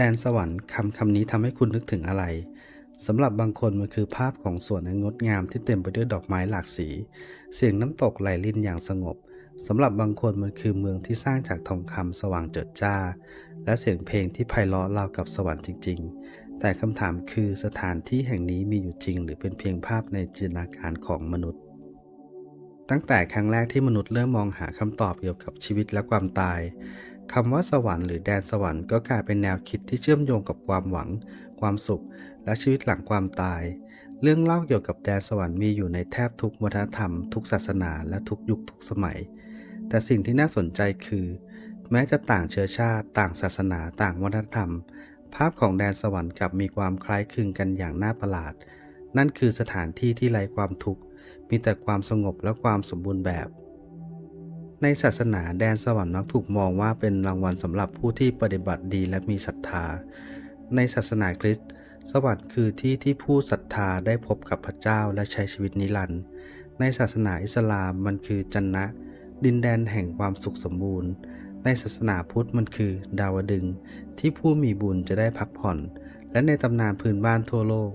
แดนสวรรค์คำคำนี้ทำให้คุณนึกถึงอะไรสำหรับบางคนมันคือภาพของสวนอันงดงามที่เต็มไปด้วยดอกไม้หลากสี เสียงน้ำตกไหลลินอย่างสงบสำหรับบางคนมันคือเมืองที่สร้างจากทองคำสว่างเจิดจ้า และเสียงเพลงที่ไพเราะราวกับสวรรค์จริง ๆ แต่คำถามคือสถานที่แห่งนี้มีอยู่จริง หรือเป็นเพียงภาพในจินตนาการของมนุษย์ ตั้งแต่ครั้งแรกที่มนุษย์เริ่มมองหาคำตอบเกี่ยวกับชีวิตและความตาย คำว่าสวรรค์หรือแดนสวรรค์ก็กลายเป็นแนวคิดที่เชื่อมโยงกับความหวัง ความสุข และชีวิตหลังความตาย เรื่องเล่าเกี่ยวกับแดนสวรรค์มีอยู่ในแทบทุกวัฒนธรรม ทุกศาสนาและทุกยุคทุกสมัย แต่สิ่งที่น่าสนใจคือ แม้จะต่างเชื้อชาติ ต่างศาสนา ต่างวัฒนธรรม ภาพของแดนสวรรค์กลับมีความคล้ายคลึงกันอย่างน่าประหลาด นั่นคือสถานที่ที่ไร้ความทุกข์มีแต่ความสงบและความสมบูรณ์แบบ ในศาสนาแดนสวรรค์มักถูกมองว่าเป็นรางวัลสำหรับผู้ที่ปฏิบัติดีและมีศรัทธา ในศาสนาคริสต์สวรรค์คือที่ที่ผู้ศรัทธาได้พบกับพระเจ้าและใช้ชีวิตนิรันดร์ในศาสนาอิสลามมันคือจันนะ ดินแดนแห่งความสุขสมบูรณ์ ในศาสนาพุทธมันคือดาวดึง ที่ผู้มีบุญจะได้พักผ่อน และในตำนานพื้นบ้านทั่วโลก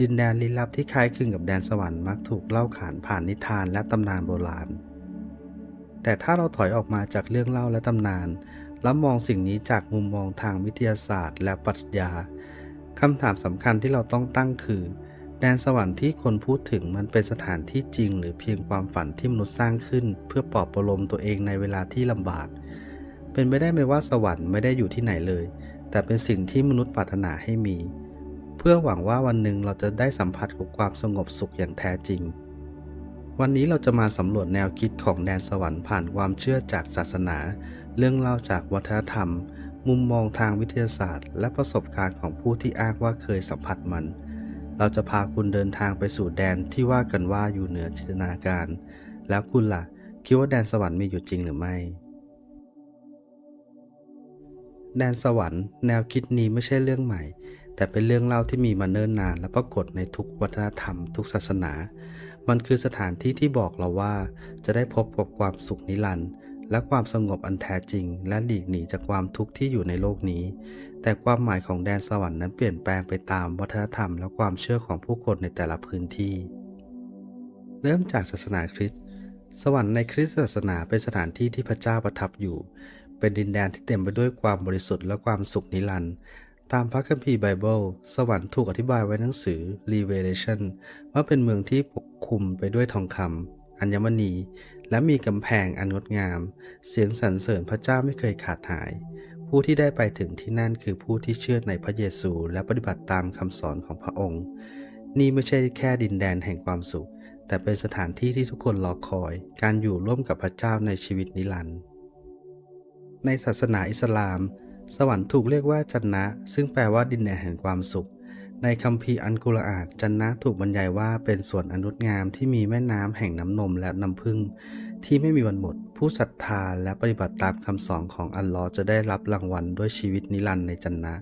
ดินแดนลี้ลับที่คล้ายคลึงกับแดนสวรรค์มักถูกเล่าขานผ่านนิทานและตำนานโบราณ แต่ถ้าเราถอยออกมาจากเรื่องเล่าและตำนาน แล้วมองสิ่งนี้จากมุมมองทางวิทยาศาสตร์ และปรัชญาคำถามสำคัญที่เราต้องตั้งคือ แดนสวรรค์ที่คนพูดถึงมันเป็นสถานที่จริง หรือเพียงความฝันที่มนุษย์สร้างขึ้น เพื่อปลอบประโลมตัวเองในเวลาที่ลำบาก เป็นไปได้ไหมว่าสวรรค์ไม่ได้อยู่ที่ไหนเลย แต่เป็นสิ่งที่มนุษย์ปรารถนาให้มี เพื่อหวังว่าวันหนึ่งเราจะได้สัมผัสกับความสงบสุขอย่างแท้จริง วันนี้เราจะมาสำรวจแนวคิดของแดนสวรรค์ผ่านความเชื่อจากศาสนา เรื่องเล่าจากวัฒนธรรม มุมมองทางวิทยาศาสตร์ และประสบการณ์ของผู้ที่อ้างว่าเคยสัมผัสมัน เราจะพาคุณเดินทางไปสู่แดนที่ว่ากันว่าอยู่เหนือจินตนาการ แล้วคุณล่ะ คิดว่าแดนสวรรค์มีอยู่จริงหรือไม่ แดนสวรรค์ แนวคิดนี้ไม่ใช่เรื่องใหม่ แต่เป็นเรื่องเล่าที่มีมาเนิ่นนาน และปรากฏในทุกวัฒนธรรม ทุกศาสนา มันคือสถานที่ที่บอกเราว่า จะได้พบกับความสุขนิรันดร์และความสงบอันแท้จริง และหลีกหนีจากความทุกข์ที่อยู่ในโลกนี้ แต่ความหมายของแดนสวรรค์นั้นเปลี่ยนแปลงไปตามวัฒนธรรม และความเชื่อของผู้คนในแต่ละพื้นที่ เริ่มจากศาสนาคริสต์สวรรค์ในคริสตศาสนาเป็นสถานที่ที่พระเจ้าประทับอยู่ เป็นดินแดนที่เต็มไปด้วยความบริสุทธิ์และความสุขนิรันดร์ตามพระคัมภีร์ไบเบิล สวรรค์ถูกอธิบายไว้ในหนังสือ Revelation ว่าเป็นเมืองที่ปก คลุมไปด้วยทองคำอัญมณี และมีกำแพงอันงดงาม เสียงสรรเสริญพระเจ้าไม่เคยขาดหาย ผู้ที่ได้ไปถึงที่นั่นคือผู้ที่เชื่อในพระเยซูและปฏิบัติตามคำสอนของพระองค์ นี่ไม่ใช่แค่ดินแดนแห่งความสุข แต่เป็นสถานที่ที่ทุกคนรอคอย การอยู่ร่วมกับพระเจ้าในชีวิตนิรันดร์ในศาสนาอิสลาม สวรรค์ถูกเรียกว่าจันนะ ซึ่งแปลว่าดินแดนแห่งความสุข ในคัมภีร์อันกุรอานจันนะถูกบรรยายว่าเป็นสวนอนุงามที่มีแม่น้ำแห่งน้ำนมและน้ำผึ้งที่ไม่มีวันหมด ผู้ศรัทธาและปฏิบัติตามคำสอนของอัลลอฮ์จะได้รับรางวัลด้วยชีวิตนิรันดร์ในจันนะ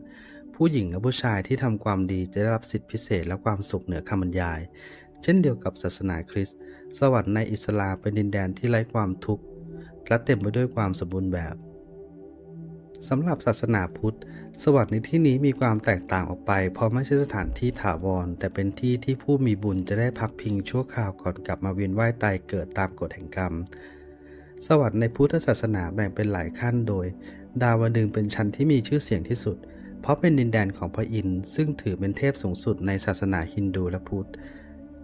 ผู้หญิงและผู้ชายที่ทำความดีจะได้รับสิทธิพิเศษและความสุขเหนือคำบรรยาย เช่นเดียวกับศาสนาคริสต์สวรรค์ในอิสลามเป็นดินแดนที่ไร้ความทุกข์และเต็มไปด้วยความสมบูรณ์แบบ สำหรับศาสนาพุทธ สวรรค์ในที่นี้มีความแตกต่างออกไป เพราะไม่ใช่สถานที่ถาวร แต่เป็นที่ที่ผู้มีบุญจะได้พักพิงชั่วคราวก่อนกลับมาเวียนว่ายตายเกิดตามกฎแห่งกรรม สวรรค์ในพุทธศาสนาแบ่งเป็นหลายขั้นโดย ดาวดึงเป็นชั้นที่มีชื่อเสียงที่สุด เพราะเป็นดินแดนของพระอินทร์ซึ่งถือเป็นเทพสูงสุดในศาสนาฮินดูและพุทธ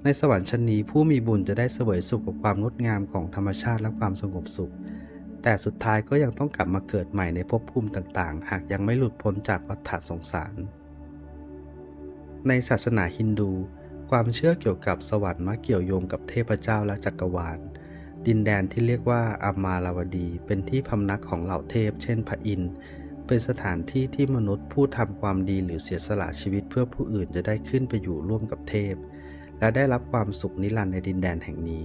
ในสวรรค์ชั้นนี้ผู้มีบุญจะได้เสวยสุขกับความงดงามของธรรมชาติและความสงบสุข แต่สุดท้ายก็ยังต้องกลับมาเกิดใหม่ในภพภูมิต่างๆ หากยังไม่หลุดพ้นจากวัฏฏะสงสาร ในศาสนาฮินดู ความเชื่อเกี่ยวกับสวรรค์มักเกี่ยวโยงกับเทพเจ้าและจักรวาล ดินแดนที่เรียกว่าอามาลาวดี เป็นที่พำนักของเหล่าเทพ เช่นพระอินทร์เป็นสถานที่ที่มนุษย์ผู้ทำความดีหรือเสียสละชีวิตเพื่อผู้อื่นจะได้ขึ้นไปอยู่ร่วมกับเทพ และได้รับความสุขนิรันดร์ในดินแดนแห่งนี้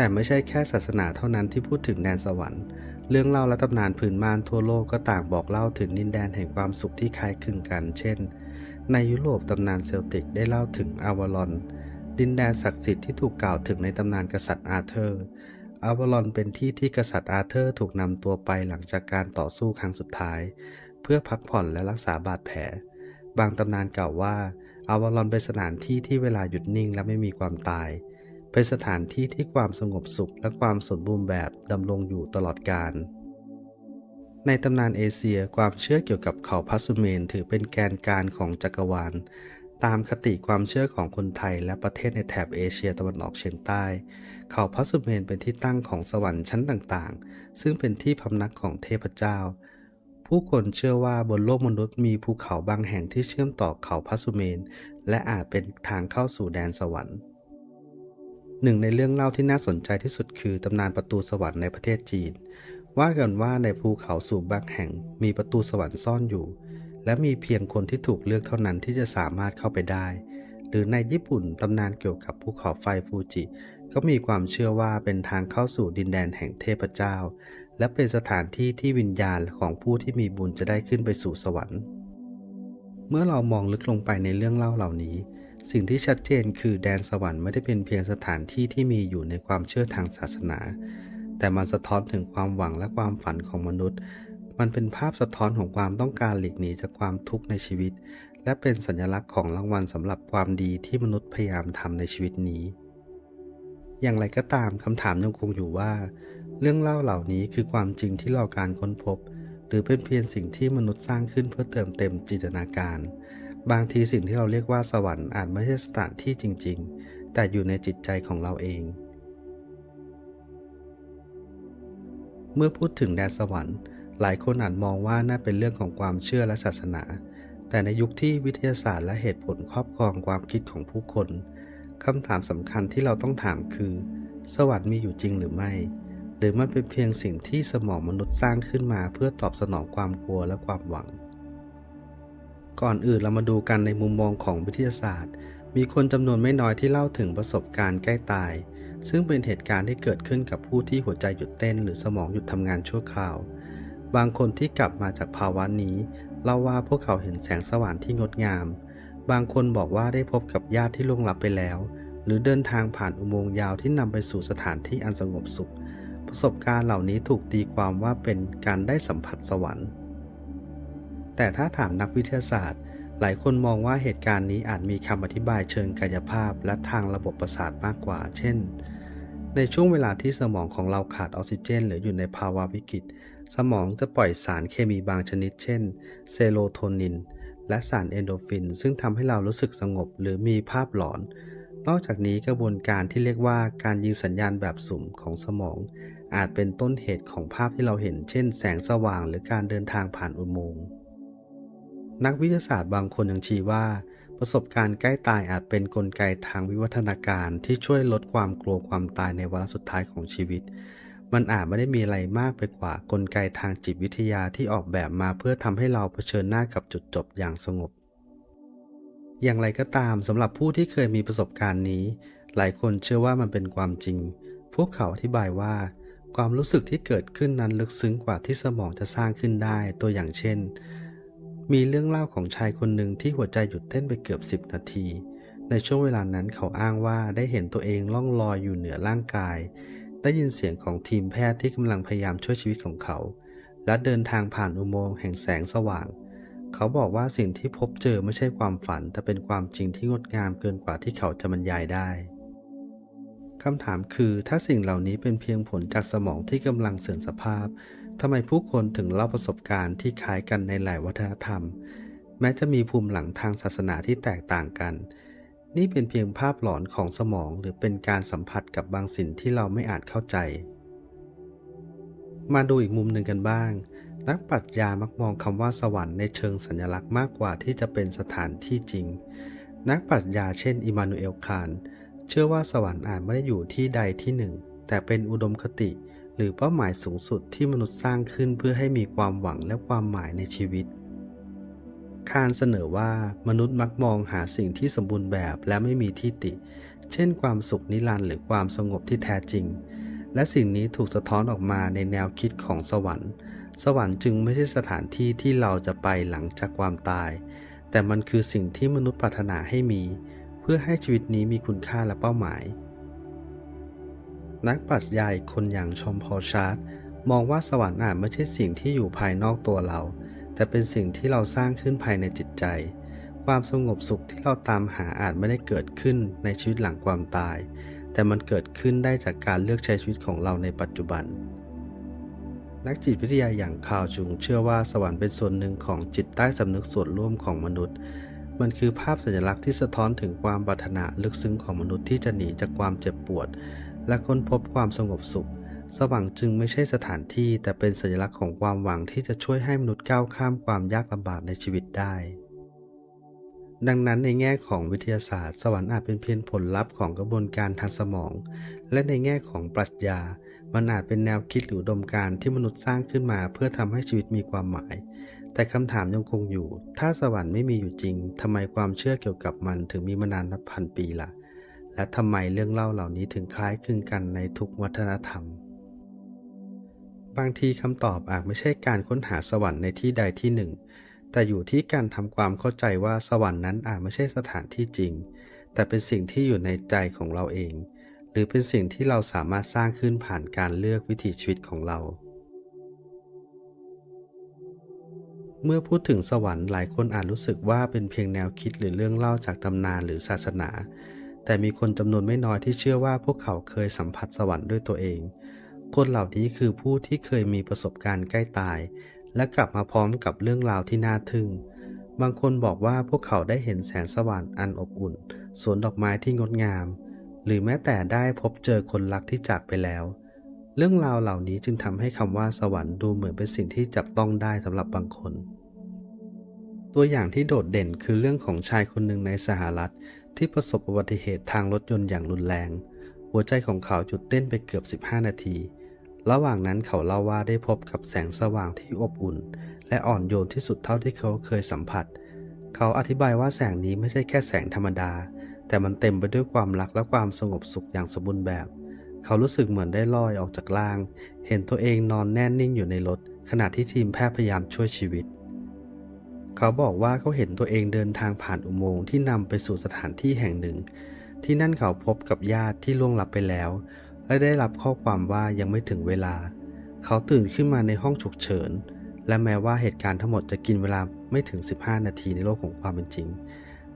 แต่ไม่ใช่แค่ศาสนาเท่านั้นที่พูดถึงแดนสวรรค์ เรื่องเล่าและตำนานพื้นบ้านทั่วโลกก็ต่างบอกเล่าถึงดินแดนแห่งความสุขที่คล้ายคลึงกัน เช่น ในยุโรปตำนานเซลติกได้เล่าถึงอาวาลอน ดินแดนศักดิ์สิทธิ์ที่ถูกกล่าวถึงในตำนานกษัตริย์อาเธอร์ อาวาลอนเป็นที่ที่กษัตริย์อาเธอร์ถูกนำตัวไปหลังจากการต่อสู้ครั้งสุดท้าย เพื่อพักผ่อนและรักษาบาดแผล บางตำนานกล่าวว่าอาวารอนเป็นสถานที่ที่เวลาหยุดนิ่งและไม่มีความตาย เป็นสถานที่ที่ความสงบสุขและความสมบูรณ์แบบดำรงอยู่ตลอดกาลในตำนานเอเชียความเชื่อเกี่ยวกับเขาพัสุเมนถือเป็นแกนกลางของจักรวาล ตามคติความเชื่อของคนไทยและประเทศในแถบเอเชียตะวันออกเฉียงใต้ เขาพัสุเมนเป็นที่ตั้งของสวรรค์ชั้นต่างๆ ซึ่งเป็นที่พำนักของเทพเจ้า ผู้คนเชื่อว่าบนโลกมนุษย์มีภูเขาบางแห่งที่เชื่อมต่อเขาพัสุเมน และอาจเป็นทางเข้าสู่แดนสวรรค์ หนึ่งในเรื่องเล่าที่น่าสนใจที่สุดคือตำนานประตูสวรรค์ในประเทศจีน ว่ากันว่าในภูเขาสูงบางแห่งมีประตูสวรรค์ซ่อนอยู่ และมีเพียงคนที่ถูกเลือกเท่านั้นที่จะสามารถเข้าไปได้ หรือในญี่ปุ่นตำนานเกี่ยวกับภูเขาไฟฟูจิ ก็มีความเชื่อว่าเป็นทางเข้าสู่ดินแดนแห่งเทพเจ้า และเป็นสถานที่ที่วิญญาณของผู้ที่มีบุญจะได้ขึ้นไปสู่สวรรค์ เมื่อเรามองลึกลงไปในเรื่องเล่าเหล่านี้ สิ่งที่ชัดเจนคือแดนสวรรค์ไม่ได้เป็นเพียงสถานที่ที่มีอยู่ในความเชื่อทางศาสนา แต่มันสะท้อนถึงความหวังและความฝันของมนุษย์ มันเป็นภาพสะท้อนของความต้องการหลีกหนีจากความทุกข์ในชีวิต และเป็นสัญลักษณ์ของรางวัลสำหรับความดีที่มนุษย์พยายามทำในชีวิตนี้ อย่างไรก็ตามคำถามยังคงอยู่ว่า เรื่องเล่าเหล่านี้คือความจริงที่เราการค้นพบ หรือเป็นเพียงสิ่งที่มนุษย์สร้างขึ้นเพื่อเติมเต็มจินตนาการ บางทีสิ่งที่เราเรียกว่าสวรรค์อาจไม่ใช่สถานที่จริง ๆ แต่อยู่ในจิตใจของเราเอง เมื่อพูดถึงแดนสวรรค์ หลายคนอาจมองว่าน่าเป็นเรื่องของความเชื่อและศาสนา แต่ในยุคที่วิทยาศาสตร์และเหตุผลครอบครองความคิดของผู้คนคำถามสำคัญที่เราต้องถามคือ สวรรค์มีอยู่จริงหรือไม่ หรือมันเป็นเพียงสิ่งที่สมองมนุษย์สร้างขึ้นมาเพื่อตอบสนองความกลัวและความหวัง ก่อนอื่นเรามาดูกันในมุมมองของวิทยาศาสตร์ มีคนจำนวนไม่น้อยที่เล่าถึงประสบการณ์ใกล้ตาย ซึ่งเป็นเหตุการณ์ที่เกิดขึ้นกับผู้ที่หัวใจหยุดเต้น หรือสมองหยุดทำงานชั่วคราว บางคนที่กลับมาจากภาวะนี้เล่าว่าพวกเขาเห็นแสงสว่างที่งดงาม บางคนบอกว่าได้พบกับญาติที่ล่วงลับไปแล้ว หรือเดินทางผ่านอุโมงค์ยาวที่นำไปสู่สถานที่อันสงบสุข ประสบการณ์เหล่านี้ถูกตีความว่าเป็นการได้สัมผัสสวรรค์ แต่ถ้าถามนักวิทยาศาสตร์ หลายคนมองว่าเหตุการณ์นี้อาจมีคำอธิบายเชิงกายภาพและทางระบบประสาทมากกว่า เช่น ในช่วงเวลาที่สมองของเราขาดออกซิเจน หรืออยู่ในภาวะวิกฤต สมองจะปล่อยสารเคมีบางชนิด เช่น เซโรโทนิน และสารเอนโดฟิน ซึ่งทำให้เรารู้สึกสงบหรือมีภาพหลอน นอกจากนี้กระบวนการที่เรียกว่าการยิงสัญญาณแบบสุ่มของสมอง อาจเป็นต้นเหตุของภาพที่เราเห็น เช่น แสงสว่างหรือการเดินทางผ่านอุโมงค์ นักวิทยาศาสตร์บางคนยังชี้ว่า ประสบการณ์ใกล้ตายอาจเป็นนกลไกทางวิวัฒนาการที่ช่วยลดความกลัวความตายในวาระสุดท้ายของชีวิต มันอาจไม่ได้มีอะไรมากไปกว่ากลไกทางจิตวิทยาที่ออกแบบมาเพื่อทำให้เราเผชิญหน้ากับจุดจบอย่างสงบ อย่างไรก็ตามสำหรับผู้ที่เคยมีประสบการณ์นี้ หลายคนเชื่อว่ามันเป็นความจริง พวกเขาอธิบายว่าความรู้สึกที่เกิดขึ้นนั้นลึกซึ้งกว่าที่สมองจะสร้างขึ้นได้ ตัวอย่างเช่น มีเรื่องเล่าของชายคนหนึ่งที่หัวใจหยุดเต้นไปเกือบ 10 นาที ในช่วงเวลานั้นเขาอ้างว่าได้เห็นตัวเองล่องลอยอยู่เหนือร่างกาย ได้ยินเสียงของทีมแพทย์ที่กำลังพยายามช่วยชีวิตของเขา และเดินทางผ่านอุโมงค์แห่งแสงสว่าง เขาบอกว่าสิ่งที่พบเจอไม่ใช่ความฝัน แต่เป็นความจริงที่งดงามเกินกว่าที่เขาจะบรรยายได้คำถามคือถ้าสิ่งเหล่านี้เป็นเพียงผลจากสมองที่กำลังเสื่อมสภาพ ทำไมผู้คนถึงเล่าประสบการณ์ที่คล้ายกันในหลายวัฒนธรรม แม้จะมีภูมิหลังทางศาสนาที่แตกต่างกัน นี่เป็นเพียงภาพหลอนของสมองหรือเป็นการสัมผัสกับบางสิ่งที่เราไม่อาจเข้าใจ มาดูอีกมุมหนึ่งกันบ้าง นักปรัชญามักมองคำว่าสวรรค์ในเชิงสัญลักษณ์มากกว่าที่จะเป็นสถานที่จริง นักปรัชญาเช่นอิมานูเอลคานเชื่อว่าสวรรค์อาจไม่ได้อยู่ที่ใดที่หนึ่ง แต่เป็นอุดมคติ หรือเป้าหมายสูงสุดที่มนุษย์สร้างขึ้นเพื่อให้มีความหวังและความหมายในชีวิตคานเสนอว่ามนุษย์มักมองหาสิ่งที่สมบูรณ์แบบและไม่มีที่ติ เช่นความสุขนิรันดร์หรือความสงบที่แท้จริง และสิ่งนี้ถูกสะท้อนออกมาในแนวคิดของสวรรค์ สวรรค์จึงไม่ใช่สถานที่ที่เราจะไปหลังจากความตาย แต่มันคือสิ่งที่มนุษย์ปรารถนาให้มี เพื่อให้ชีวิตนี้มีคุณค่าและเป้าหมาย นักปรัชญาอีกคนอย่างชมพอลชาร์ตมองว่าสวรรค์อาจไม่ใช่สิ่งที่อยู่ภายนอกตัวเรา แต่เป็นสิ่งที่เราสร้างขึ้นภายในจิตใจ ความสงบสุขที่เราตามหาอาจไม่ได้เกิดขึ้นในชีวิตหลังความตาย แต่มันเกิดขึ้นได้จากการเลือกใช้ชีวิตของเราในปัจจุบัน นักจิตวิทยาอย่างคาร์ลจุงเชื่อว่าสวรรค์เป็นส่วนหนึ่งของจิตใต้สำนึกส่วนร่วมของมนุษย์ มันคือภาพสัญลักษณ์ที่สะท้อนถึงความปรารถนาลึกซึ้งของมนุษย์ที่จะหนีจากความเจ็บปวด และค้นพบความสงบสุข สวรรค์จึงไม่ใช่สถานที่แต่เป็นสัญลักษณ์ของความหวังที่จะช่วยให้มนุษย์ก้าวข้ามความยากลำบากในชีวิตได้ ดังนั้นในแง่ของวิทยาศาสตร์ สวรรค์อาจเป็นเพียงผลลัพธ์ของกระบวนการทางสมอง และในแง่ของปรัชญา มันอาจเป็นแนวคิดหรือดมการที่มนุษย์สร้างขึ้นมาเพื่อทำให้ชีวิตมีความหมายแต่คำถามยังคงอยู่ ถ้าสวรรค์ไม่มีอยู่จริง ทำไมความเชื่อเกี่ยวกับมันถึงมีมานานนับพันปีล่ะ และทำไมเรื่องเล่าเหล่านี้ถึงคล้ายคลึงกันในทุกวัฒนธรรม บางทีคำตอบอาจไม่ใช่การค้นหาสวรรค์ในที่ใดที่หนึ่ง แต่อยู่ที่การทำความเข้าใจว่าสวรรค์นั้นอาจไม่ใช่สถานที่จริง แต่เป็นสิ่งที่อยู่ในใจของเราเอง หรือเป็นสิ่งที่เราสามารถสร้างขึ้นผ่านการเลือกวิถีชีวิตของเราเมื่อพูดถึงสวรรค์หลายคนอาจรู้สึกว่าเป็นเพียงแนวคิดหรือเรื่องเล่าจากตำนานหรือศาสนา แต่มีคนจำนวนไม่น้อยที่เชื่อว่าพวกเขาเคยสัมผัสสวรรค์ด้วยตัวเอง คนเหล่านี้คือผู้ที่เคยมีประสบการณ์ใกล้ตาย และกลับมาพร้อมกับเรื่องราวที่น่าทึ่ง บางคนบอกว่าพวกเขาได้เห็นแสงสว่างอันอบอุ่น สวนดอกไม้ที่งดงาม หรือแม้แต่ได้พบเจอคนรักที่จากไปแล้ว เรื่องราวเหล่านี้จึงทำให้คำว่าสวรรค์ดูเหมือนเป็นสิ่งที่จับต้องได้สำหรับบางคนตัวอย่างที่โดดเด่นคือเรื่องของชายคนหนึ่งในสหรัฐ ที่ประสบอุบัติเหตุทางรถยนต์อย่างรุนแรง หัวใจของเขาหยุดเต้นไปเกือบ 15 นาที ระหว่างนั้นเขาเล่าว่าได้พบกับแสงสว่างที่อบอุ่น และอ่อนโยนที่สุดเท่าที่เขาเคยสัมผัส เขาอธิบายว่าแสงนี้ไม่ใช่แค่แสงธรรมดา แต่มันเต็มไปด้วยความรักและความสงบสุขอย่างสมบูรณ์แบบ เขารู้สึกเหมือนได้ลอยออกจากล่าง เห็นตัวเองนอนแน่นิ่งอยู่ในรถ ขณะที่ทีมแพทย์พยายามช่วยชีวิต เขาบอกว่าเขาเห็นตัวเองเดินทางผ่านอุโมงค์ที่นำไปสู่สถานที่แห่งหนึ่ง ที่นั่นเขาพบกับญาติที่ล่วงลับไปแล้ว และได้รับข้อความว่ายังไม่ถึงเวลา เขาตื่นขึ้นมาในห้องฉุกเฉิน และแม้ว่าเหตุการณ์ทั้งหมดจะกินเวลาไม่ถึง 15 นาทีในโลกของความเป็นจริง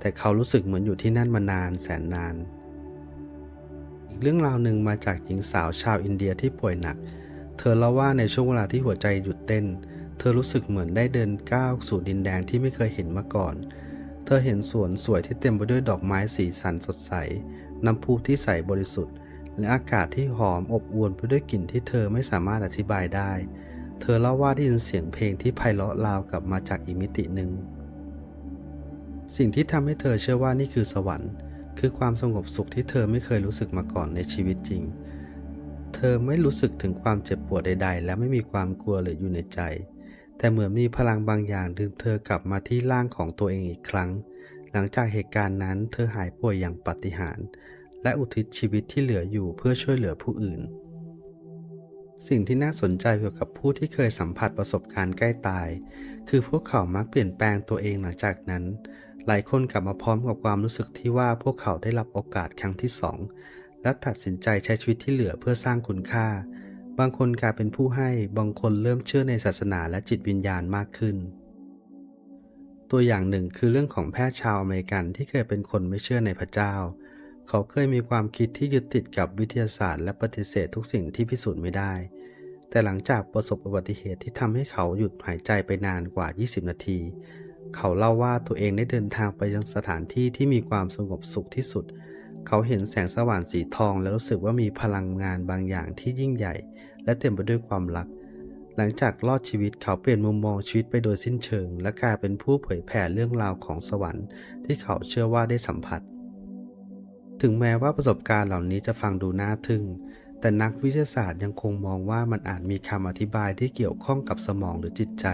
แต่เขารู้สึกเหมือนอยู่ที่นั่นมานานแสนนาน อีกเรื่องราวหนึ่งมาจากหญิงสาวชาวอินเดียที่ป่วยหนัก เธอเล่าว่าในช่วงเวลาที่หัวใจหยุดเต้นเธอรู้สึกเหมือนได้เดินก้าวสู่ดินแดนที่ไม่เคยเห็นมาก่อน เธอเห็นสวนสวยที่เต็มไปด้วยดอกไม้สีสันสดใส น้ำพุที่ใสบริสุทธิ์ และอากาศที่หอมอบอวลไปด้วยกลิ่นที่เธอไม่สามารถอธิบายได้ เธอเล่าว่าได้ยินเสียงเพลงที่ไพเราะราวกลับมาจากอีกมิติหนึ่ง สิ่งที่ทำให้เธอเชื่อว่านี่คือสวรรค์ คือความสงบสุขที่เธอไม่เคยรู้สึกมาก่อนในชีวิตจริง เธอไม่รู้สึกถึงความเจ็บปวดใด ๆ และไม่มีความกลัวเหลืออยู่ในใจ แต่เหมือนมีพลังบางอย่างดึงเธอกลับมาที่ร่างของตัวเองอีกครั้ง หลังจากเหตุการณ์นั้นเธอหายป่วยอย่างปาฏิหาริย์และอุทิศชีวิตที่เหลืออยู่เพื่อช่วยเหลือผู้อื่น สิ่งที่น่าสนใจเกี่ยวกับผู้ที่เคยสัมผัสประสบการณ์ใกล้ตาย คือพวกเขามักเปลี่ยนแปลงตัวเองหลังจากนั้น หลายคนกลับมาพร้อมกับความรู้สึกที่ว่าพวกเขาได้รับโอกาสครั้งที่สองและตัดสินใจใช้ชีวิตที่เหลือเพื่อสร้างคุณค่า บางคนกลายเป็นผู้ให้บางคนเริ่มเชื่อในศาสนาและจิตวิญญาณมากขึ้น ตัวอย่างหนึ่งคือเรื่องของแพทย์ชาวอเมริกันที่เคยเป็นคนไม่เชื่อในพระเจ้า เขาเคยมีความคิดที่ยึดติดกับวิทยาศาสตร์ และปฏิเสธทุกสิ่งที่พิสูจน์ไม่ได้ แต่หลังจากประสบอุบัติเหตุที่ทำให้เขาหยุดหายใจไปนานกว่า 20 นาที เขาเล่าว่าตัวเองได้เดินทางไปยังสถานที่ที่มีความสงบสุขที่สุด เขาเห็นแสงสว่างสีทอง และรู้สึกว่ามีพลังงานบางอย่างที่ยิ่งใหญ่ และเต็มไปด้วยความรัก หลังจากรอดชีวิตเขาเปลี่ยนมุมมองชีวิตไปโดยสิ้นเชิง และกลายเป็นผู้เผยแผ่เรื่องราวของสวรรค์ที่เขาเชื่อว่าได้สัมผัส ถึงแม้ว่าประสบการณ์เหล่านี้จะฟังดูน่าทึ่ง แต่นักวิทยาศาสตร์ยังคงมองว่ามันอาจมีคำอธิบายที่เกี่ยวข้องกับสมองหรือจิตใจ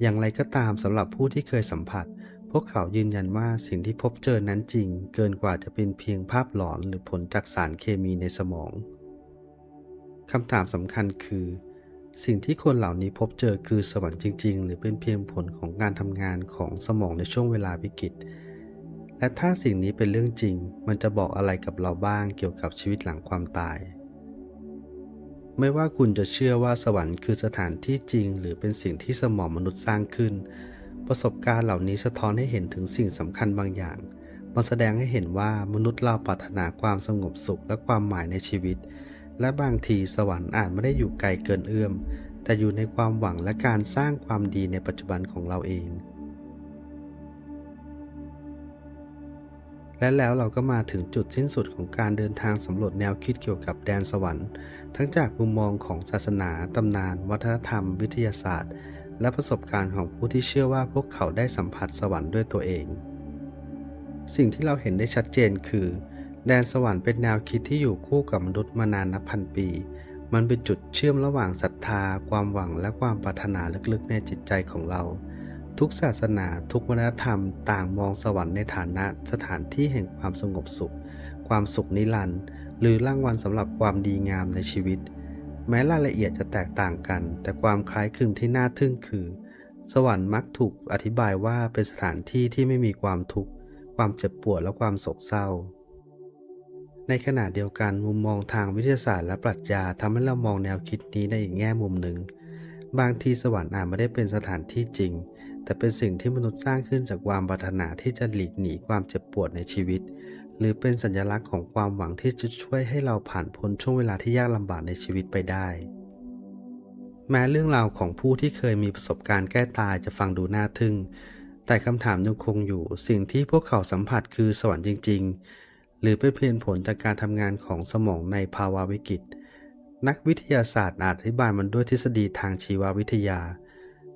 อย่างไรก็ตามสำหรับผู้ที่เคยสัมผัสพวกเขายืนยันว่าสิ่งที่พบเจอนั้นจริง เกินกว่าจะเป็นเพียงภาพหลอนหรือผลจากสารเคมีในสมอง คำถามสำคัญคือ สิ่งที่คนเหล่านี้พบเจอคือสวรรค์จริง ๆ หรือเป็นเพียงผลของการทำงานของสมองในช่วงเวลาวิกฤต และถ้าสิ่งนี้เป็นเรื่องจริง มันจะบอกอะไรกับเราบ้างเกี่ยวกับชีวิตหลังความตาย ไม่ว่าคุณจะเชื่อว่าสวรรค์คือสถานที่จริง หรือเป็นสิ่งที่สมองมนุษย์สร้างขึ้น ประสบการณ์เหล่านี้สะท้อนให้เห็นถึงสิ่งสำคัญบางอย่างมันแสดงให้เห็นว่ามนุษย์เราปรารถนาความสงบสุขและความหมายในชีวิต และบางทีสวรรค์อาจไม่ได้อยู่ไกลเกินเอื้อม แต่อยู่ในความหวังและการสร้างความดีในปัจจุบันของเราเอง และแล้วเราก็มาถึงจุดสิ้นสุดของการเดินทางสำรวจแนวคิดเกี่ยวกับแดนสวรรค์ ทั้งจากมุมมองของศาสนา ตำนาน วัฒนธรรม วิทยาศาสตร์ และประสบการณ์ของผู้ที่เชื่อว่าพวกเขาได้สัมผัสสวรรค์ด้วยตัวเอง สิ่งที่เราเห็นได้ชัดเจนคือ แดนสวรรค์เป็นแนวคิดที่อยู่คู่กับมนุษย์มานานนับพันปี มันเป็นจุดเชื่อมระหว่างศรัทธา ความหวังและความปรารถนาลึกๆในจิตใจของเรา ทุกศาสนาทุกวัฒนธรรม ต่างมองสวรรค์ในฐานะสถานที่แห่งความสงบสุข ความสุขนิรันดร์หรือรางวัลสำหรับความดีงามในชีวิต แม้รายละเอียดจะแตกต่างกัน แต่ความคล้ายคลึงที่น่าทึ่งคือ สวรรค์มักถูกอธิบายว่าเป็นสถานที่ที่ไม่มีความทุกข์ความเจ็บปวดและความโศกเศร้า ในขณะเดียวกันมุมมองทางวิทยาศาสตร์และปรัชญาทำให้เรามองแนวคิดนี้ในอีกแง่มุมหนึ่ง บางทีสวรรค์อาจไม่ได้เป็นสถานที่จริง แต่เป็นสิ่งที่มนุษย์สร้างขึ้นจากความปรารถนาที่จะหลีกหนีความเจ็บปวดในชีวิต หรือเป็นสัญลักษณ์ของความหวังที่จะช่วยให้เราผ่านพ้นช่วงเวลาที่ยากลำบากในชีวิตไปได้ แม้เรื่องราวของผู้ที่เคยมีประสบการณ์แก้ตายจะฟังดูน่าทึ่ง แต่คำถามยังคงอยู่ สิ่งที่พวกเขาสัมผัสคือสวรรค์จริง ๆ รือเป็นเพียงผลจากการทำงานของสมองในภาวะวิกฤต นักวิทยาศาสตร์อาจอธิบายมันด้วยทฤษฎีทางชีววิทยา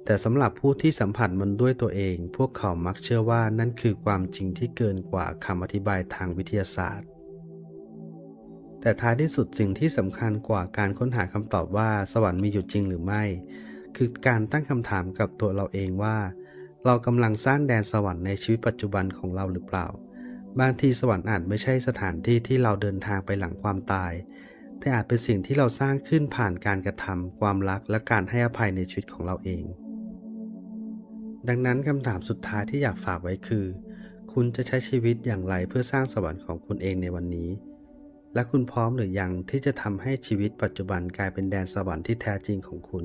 แต่สำหรับผู้ที่สัมผัสมันด้วยตัวเอง พวกเขามักเชื่อว่านั่นคือความจริงที่เกินกว่าคำอธิบายทางวิทยาศาสตร์ แต่ท้ายที่สุดสิ่งที่สำคัญกว่าการค้นหาคำตอบว่าสวรรค์มีอยู่จริงหรือไม่ คือการตั้งคำถามกับตัวเราเองว่า เรากำลังสร้างแดนสวรรค์ในชีวิตปัจจุบันของเราหรือเปล่า บางทีสวรรค์อาจไม่ใช่สถานที่ที่เราเดินทางไปหลังความตาย แต่อาจเป็นสิ่งที่เราสร้างขึ้นผ่านการกระทำความรักและการให้อภัยในชีวิตของเราเอง ดังนั้นคำถามสุดท้ายที่อยากฝากไว้คือ คุณจะใช้ชีวิตอย่างไรเพื่อสร้างสวรรค์ของคุณเองในวันนี้ และคุณพร้อมหรือยังที่จะทำให้ชีวิตปัจจุบันกลายเป็นแดนสวรรค์ที่แท้จริงของคุณ